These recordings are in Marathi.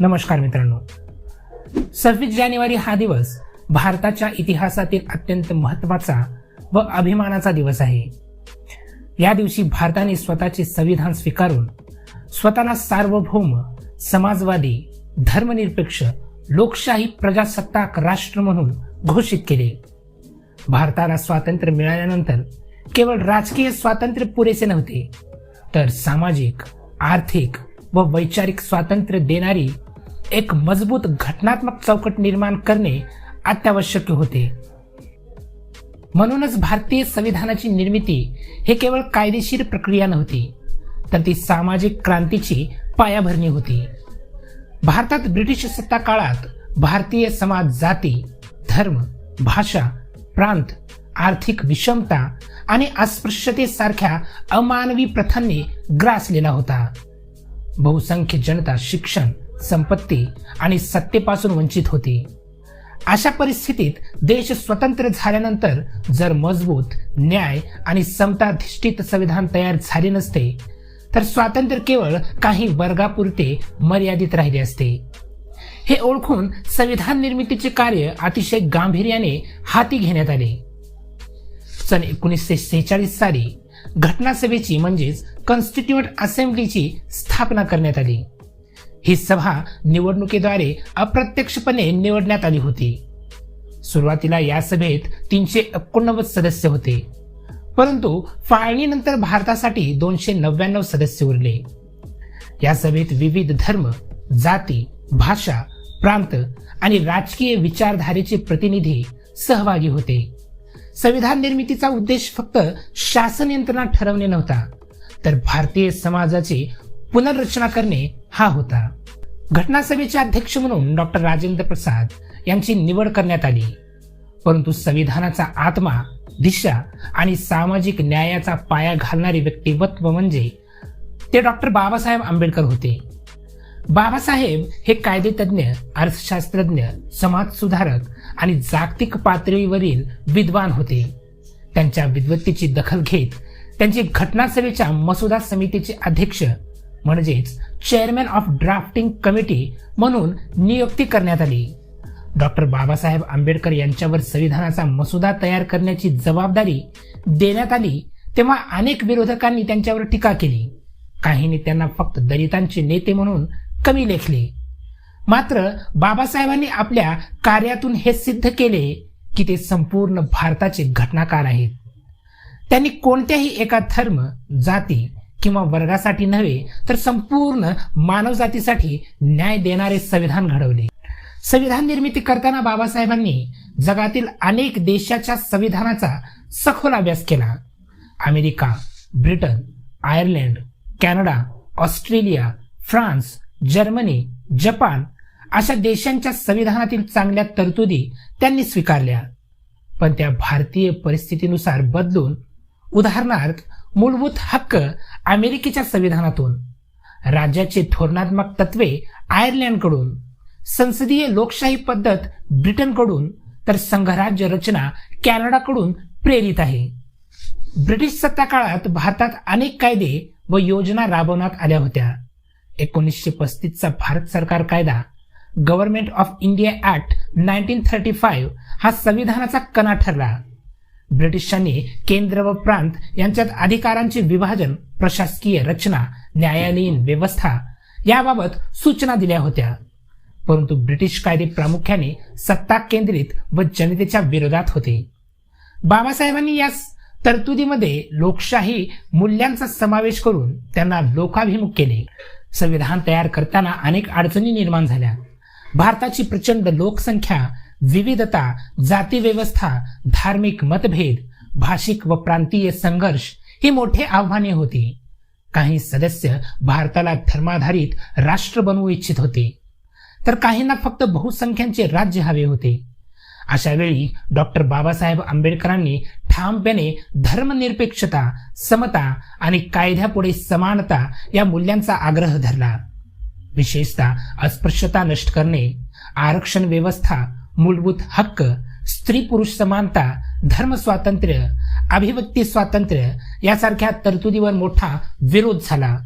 नमस्कार मित्रांनो. सव्वीस जानेवारी हा दिवस भारताच्या इतिहासातील अत्यंत महत्त्वाचा व अभिमानाचा दिवस आहे. या दिवशी भारताने स्वतःचे संविधान स्वीकारून स्वतःला सार्वभौम समाजवादी धर्मनिरपेक्ष लोकशाही प्रजासत्ताक राष्ट्र म्हणून घोषित केले. भारताला स्वातंत्र्य मिळाल्यानंतर केवळ राजकीय स्वातंत्र्य पुरेसे नव्हते तर सामाजिक आर्थिक व वैचारिक स्वातंत्र्य देणारी एक मजबूत घटनात्मक चौकट निर्माण करणे अत्यावश्यक होते. म्हणूनच भारतीय संविधानाची निर्मिती हे केवळ कायदेशीर प्रक्रिया नव्हती तर ती सामाजिक क्रांतीची पायाभरणी होती. भारतात ब्रिटिश सत्ता काळात भारतीय समाज जाती धर्म भाषा प्रांत आर्थिक विषमता आणि अस्पृश्यतेसारख्या अमानवी प्रथांनी ग्रासलेला होता. बहुसंख्य जनता शिक्षण संपत्ती आणि सत्तेपासून वंचित होती. अशा परिस्थितीत देश स्वतंत्र झाल्यानंतर जर मजबूत न्याय आणि समताधिष्ठित संविधान तयार झाले नसते तर स्वातंत्र्य केवळ काही वर्गापुरते मर्यादित राहिले असते. हे ओळखून संविधान निर्मितीचे कार्य अतिशय गांभीर्याने हाती घेण्यात आले. सन एकोणीसशे सेहेचाळीस साली घटनासभेची म्हणजेच कॉन्स्टिट्यूट असेंब्लीची स्थापना करण्यात आली. ही सभा निवडणुकीद्वारे अप्रत्यक्षपणे निवडण्यात आली होती. सुरुवातीला या सभेत तीनशे एकोणनव्वद सदस्य होते. परंतु फाळणीनंतर भारतासाठी दोनशे नव्याण्णव सदस्य उरले. या सभेत विविध धर्म जाती भाषा प्रांत आणि राजकीय विचारधारेचे प्रतिनिधी सहभागी होते. संविधान निर्मितीचा उद्देश फक्त शासन यंत्रणा ठरवणे नव्हता तर भारतीय समाजाचे पुनर्रचना करणे हा होता. घटनासभेचे अध्यक्ष म्हणून डॉक्टर राजेंद्र प्रसाद यांची निवड करण्यात आली. परंतु संविधानाचा आत्मा दिशा आणि सामाजिक न्यायाचा पाया घालणारे व्यक्तिमत्व म्हणजे ते डॉक्टर बाबासाहेब आंबेडकर होते. बाबासाहेब हे कायदेतज्ञ अर्थशास्त्रज्ञ समाजसुधारक आणि जागतिक पातळीवरील विद्वान होते. त्यांच्या विद्वत्तेची दखल घेत त्यांची घटनासभेच्या मसुदा समितीचे अध्यक्ष म्हणजेच चेअरमॅन ऑफ ड्राफ्टिंग कमिटी म्हणून नियुक्ती करण्यात आली. डॉक्टर बाबासाहेब आंबेडकर यांच्यावर संविधानाचा मसुदा तयार करण्याची जबाबदारी देण्यात आली तेव्हा अनेक विरोधकांनी त्यांच्यावर टीका केली. काहींनी त्यांना फक्त दलितांचे नेते म्हणून कमी लेखले. मात्र बाबासाहेबांनी आपल्या कार्यातून हे सिद्ध केले की ते संपूर्ण भारताचे घटनाकार आहेत. त्यांनी कोणत्याही एका धर्म जाती किंवा वर्गासाठी नव्हे तर संपूर्ण मानवजातीसाठी न्याय देणारे संविधान घडवले. संविधान निर्मिती करताना बाबासाहेबांनी जगातील अनेक देशाच्या संविधानाचा सखोल अभ्यास केला. America Britain Ireland Canada Australia France Germany Japan अशा देशांच्या संविधानातील चांगल्या तरतुदी त्यांनी स्वीकारल्या. पण त्या भारतीय परिस्थितीनुसार बदलून उदाहरणार्थ मूलभूत हक्क अमेरिकेच्या संविधानातून. राज्याचे धोरणात्मक तत्वे आयर्लंडकडून संसदीय लोकशाही पद्धत ब्रिटनकडून तर संघराज्य रचना कॅनडाकडून प्रेरित आहे. ब्रिटिश सत्ताकाळात भारतात अनेक कायदे व योजना राबवण्यात आल्या होत्या. एकोणीसशे पस्तीसचा भारत सरकार कायदा government of India act nineteen thirty five हा संविधानाचा कणा ठरला. ब्रिटिशांनी केंद्र व प्रांत यांच्यात अधिकारांचे विभाजन प्रशासकीय रचना न्यायालयीन व्यवस्था याबाबत सूचना दिल्या होत्या. परंतु ब्रिटिश कायदे प्रामुख्याने सत्ता केंद्रित व जनतेच्या विरोधात होते. बाबासाहेबांनी या तरतुदीमध्ये लोकशाही मूल्यांचा समावेश करून त्यांना लोकाभिमुख केले. संविधान तयार करताना अनेक अडचणी निर्माण झाल्या. भारताची प्रचंड लोकसंख्या विविधता जाती व्यवस्था धार्मिक मतभेद भाषिक व प्रांतीय संघर्ष ही मोठे आव्हाने होती. काही सदस्य भारताला धर्माधारित राष्ट्र बनवू इच्छित होते. तर काहींना फक्त बहुसंख्यांचे राज्य हवे होते. अशा वेळी डॉक्टर बाबासाहेब आंबेडकरांनी ठामपणे धर्मनिरपेक्षता समता आणि कायद्यापुढे समानता या मूल्यांचा आग्रह धरला. विशेषतः अस्पृश्यता नष्ट करणे आरक्षण व्यवस्था मूलभूत हक्क स्त्री पुरुष समानता धर्म स्वातंत्र्य अभिव्यक्ती स्वातंत्र्य यासारख्या तरतुदीवर मोठा विरोध झाला.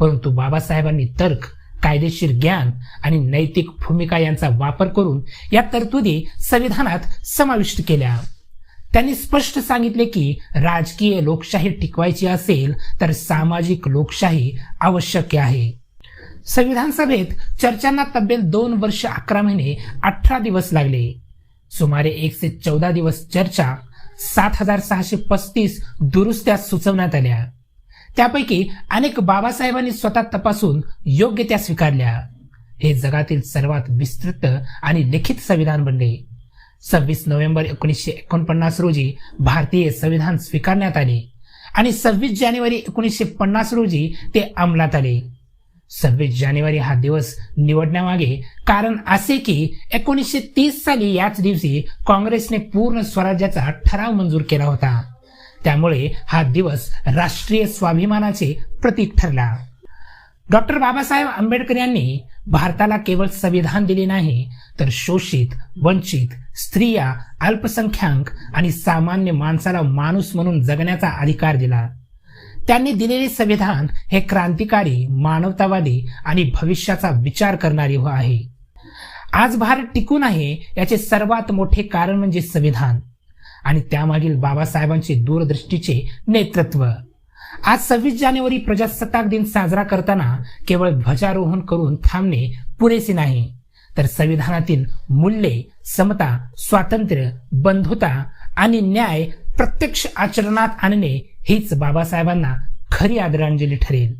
परंतु बाबासाहेबांनी तर्क कायदेशीर ज्ञान आणि नैतिक भूमिका यांचा वापर करून या तरतुदी संविधानात समाविष्ट केल्या. त्यांनी स्पष्ट सांगितले की राजकीय लोकशाही टिकवायची असेल तर सामाजिक लोकशाही आवश्यक आहे. संविधान सभेत चर्चांना तब्बेल दोन वर्ष अकरा महिने अठरा दिवस लागले. सुमारे एकशे चौदा दिवस चर्चा सात हजार सहाशे पस्तीस दुरुस्त्या सुचवण्यात आल्या. त्यापैकी अनेक बाबासाहेबांनी स्वतः तपासून योग्य त्या स्वीकारल्या. हे जगातील सर्वात विस्तृत आणि लिखित संविधान बनले. सव्वीस नोव्हेंबर एकोणीसशे एकोणपन्नास रोजी भारतीय संविधान स्वीकारण्यात आले आणि सव्वीस जानेवारी एकोणीसशे पन्नास रोजी ते अंमलात आले. सव्वीस जानेवारी हा दिवस निवडण्यामागे कारण असे की एकोणीसशे तीस साली याच दिवशी काँग्रेसने पूर्ण स्वराज्याचा ठराव मंजूर केला होता. त्यामुळे हा दिवस राष्ट्रीय स्वाभिमानाचे प्रतीक ठरला. डॉक्टर बाबासाहेब आंबेडकर यांनी भारताला केवळ संविधान दिले नाही तर शोषित वंचित स्त्रिया अल्पसंख्याक आणि सामान्य माणसाला माणूस म्हणून जगण्याचा अधिकार दिला. त्यांनी दिलेले संविधान हे क्रांतिकारी मानवतावादी आणि भविष्याचा विचार करणारे हो आहे. आज भारत टिकून आहे याचे सर्वात मोठे कारण म्हणजे संविधान आणि त्यामागील बाबासाहेबांचे दूरदृष्टीचे नेतृत्व. आज सव्वीस जानेवारी प्रजासत्ताक दिन साजरा करताना केवळ ध्वजारोहण करून थांबणे पुरेसे नाही तर संविधानातील मूल्ये समता स्वातंत्र्य बंधुता आणि न्याय प्रत्यक्ष आचरणात आणणे हीच बाबासाहेबांना खरी आदरांजली ठरेल.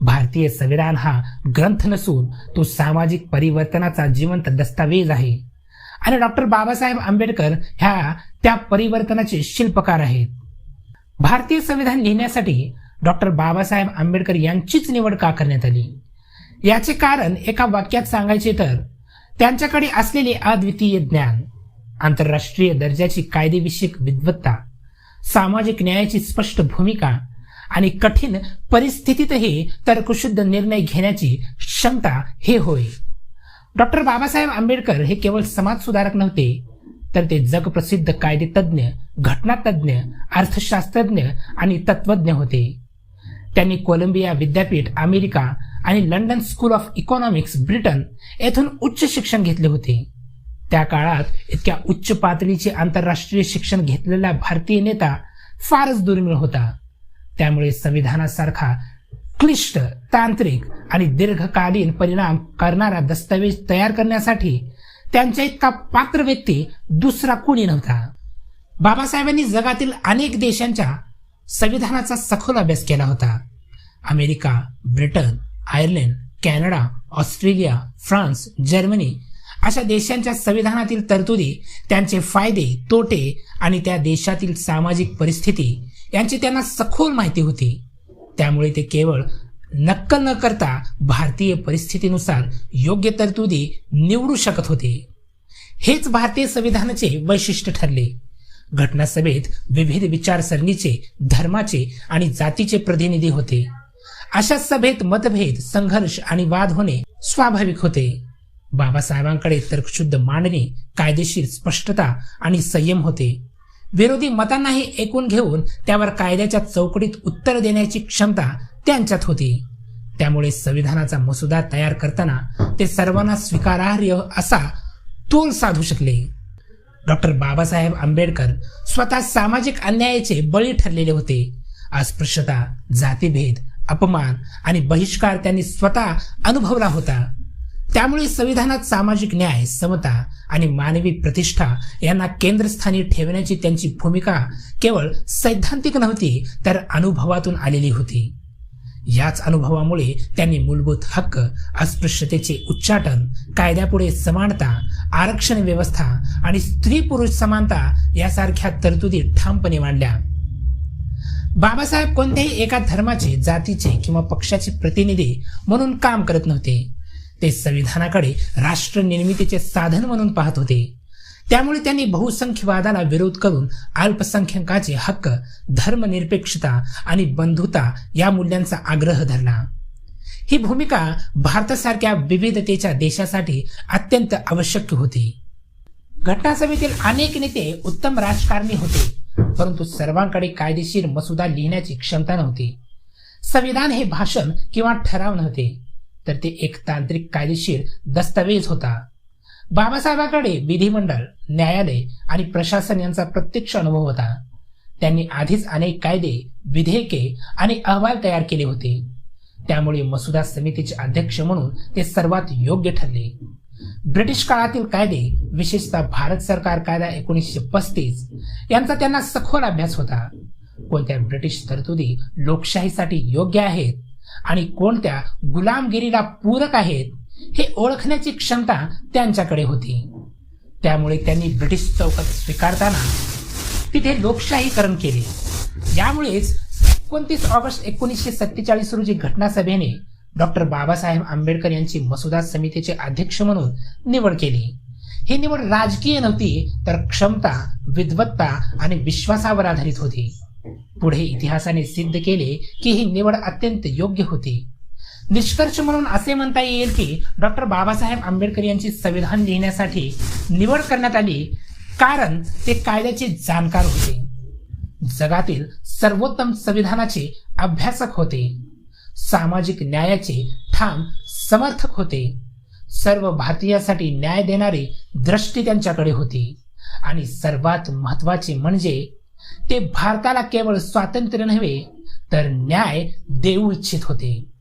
भारतीय संविधान हा ग्रंथ नसून तो सामाजिक परिवर्तनाचा जिवंत दस्तावेज आहे. आणि डॉक्टर बाबासाहेब आंबेडकर ह्या त्या परिवर्तनाचे शिल्पकार आहेत. भारतीय संविधान लिहिण्यासाठी डॉक्टर बाबासाहेब आंबेडकर यांचीच निवड का करण्यात आली? याचे कारण एका वाक्यात सांगायचे तर त्यांच्याकडे असलेले अद्वितीय ज्ञान आंतरराष्ट्रीय दर्जाची कायदेविषयक विद्वत्ता सामाजिक न्यायाची स्पष्ट भूमिका आणि कठीण परिस्थितीतही तर्कशुद्ध निर्णय घेण्याची क्षमता हे होय. डॉक्टर बाबासाहेब आंबेडकर हे केवळ समाजसुधारक नव्हते तर ते जगप्रसिद्ध कायदेतज्ञ घटनातज्ञ अर्थशास्त्रज्ञ आणि तत्वज्ञ होते. त्यांनी कोलंबिया विद्यापीठ अमेरिका आणि London school of economics Britain येथून उच्च शिक्षण घेतले होते. त्या काळात इतक्या उच्च पातळीचे आंतरराष्ट्रीय शिक्षण घेतलेला भारतीय नेता फारच दुर्मिळ होता. त्यामुळे संविधानासारखा क्लिष्ट तांत्रिक आणि दीर्घकालीन परिणाम करणारा दस्तावेज तयार करण्यासाठी त्यांच्या इतका पात्र व्यक्ती दुसरा कोणी नव्हता. बाबासाहेबांनी जगातील अनेक देशांच्या संविधानाचा सखोल अभ्यास केला होता. America Britain Ireland Canada Australia France Germany अशा देशांच्या संविधानातील तरतुदी त्यांचे फायदे तोटे आणि त्या देशातील सामाजिक परिस्थिती यांची त्यांना सखोल माहिती होती. त्यामुळे ते केवळ नक्कल न करता भारतीय परिस्थितीनुसार योग्य तरतुदी निवडू शकत होते. हेच भारतीय संविधानाचे वैशिष्ट्य ठरले. घटनासभेत विविध विचारसरणीचे धर्माचे आणि जातीचे प्रतिनिधी होते. अशा सभेत मतभेद संघर्ष आणि वाद होणे स्वाभाविक होते. बाबासाहेबांकडे तर्कशुद्ध मांडणी कायदेशीर स्पष्टता आणि संयम होते. विरोधी मतांनाही ऐकून घेऊन त्यावर कायद्याच्या चौकटीत उत्तर देण्याची क्षमता त्यांच्यात होती. त्यामुळे संविधानाचा मसुदा तयार करताना ते सर्वांना स्वीकारार्ह असा तोल साधू शकले. डॉक्टर बाबासाहेब आंबेडकर स्वतः सामाजिक अन्यायाचे बळी ठरलेले होते. अस्पृश्यता जातीभेद अपमान आणि बहिष्कार त्यांनी स्वतः अनुभवला होता. त्यामुळे संविधानात सामाजिक न्याय समता आणि मानवी प्रतिष्ठा यांना केंद्रस्थानी ठेवण्याची त्यांची भूमिका केवळ सैद्धांतिक नव्हती तर अनुभवातून आलेली होती. याच अनुभवामुळे त्यांनी मूलभूत हक्क अस्पृश्यतेचे उच्चाटन कायद्यापुढे समानता आरक्षण व्यवस्था आणि स्त्री पुरुष समानता यासारख्या तरतुदी ठामपणे मांडल्या. बाबासाहेब कोणत्याही एका धर्माचे जातीचे किंवा पक्षाचे प्रतिनिधी म्हणून काम करत नव्हते. ते संविधानाकडे राष्ट्र निर्मितीचे साधन म्हणून पाहत होते. त्यामुळे त्यांनी बहुसंख्यवादाला विरोध करून अल्पसंख्याकाचे हक्क धर्मनिरपेक्षता आणि बंधुता या मूल्यांचा आग्रह धरला. ही भूमिका भारतासारख्या विविधतेच्या देशासाठी अत्यंत आवश्यक होती. घटनासभेतील अनेक नेते उत्तम राजकारणी होते परंतु सर्वांकडे कायदेशीर मसुदा लिहिण्याची क्षमता नव्हती. संविधान हे भाषण किंवा ठराव नव्हते. तर ते एक तांत्रिक कायदेशीर दस्तावेज होता. बाबासाहेबांकडे विधिमंडळ न्यायालय आणि प्रशासन यांचा प्रत्यक्ष अनुभव होता. त्यांनी आधीच अनेक कायदे विधेयके आणि अहवाल तयार केले होते. त्यामुळे मसुदा समितीचे अध्यक्ष म्हणून ते सर्वात योग्य ठरले. ब्रिटिश काळातील कायदे विशेषतः भारत सरकार कायदा एकोणीसशे पस्तीस यांचा त्यांना सखोल अभ्यास होता. कोणत्या ब्रिटिश तरतुदी लोकशाहीसाठी योग्य आहेत? आणि कोणत्या गुलामगिरीला पूरक आहेत हे ओळखण्याची क्षमता त्यांच्याकडे होती. त्यामुळे त्यांनी ब्रिटिश चौकत स्वीकारताना तिथे लोकशाहीकरण केले. यामुळेच एकोणतीस ऑगस्ट एकोणीसशे सत्तेचाळीस रोजी घटनासभेने डॉक्टर बाबासाहेब आंबेडकर यांची मसुदा समितीचे अध्यक्ष म्हणून निवड केली. ही निवड राजकीय नव्हती तर क्षमता विद्वत्ता आणि विश्वासावर आधारित होती. पुढे इतिहासाने सिद्ध केले की ही निवड अत्यंत योग्य होती. निष्कर्ष म्हणून असे म्हणता येईल की डॉक्टर बाबासाहेब आंबेडकर यांची संविधान लिहिण्यासाठी निवड करण्यात आली कारण ते कायद्याचे जाणकार होते. जगातील सर्वोत्तम संविधानाचे अभ्यासक होते. सामाजिक न्यायाचे ठाम समर्थक होते. सर्व भारतीयासाठी न्याय देणारी दृष्टी त्यांच्याकडे होती. आणि सर्वात महत्त्वाचे म्हणजे ते भारताला केवळ स्वातंत्र्य नव्हे तर न्याय देऊ इच्छित होते.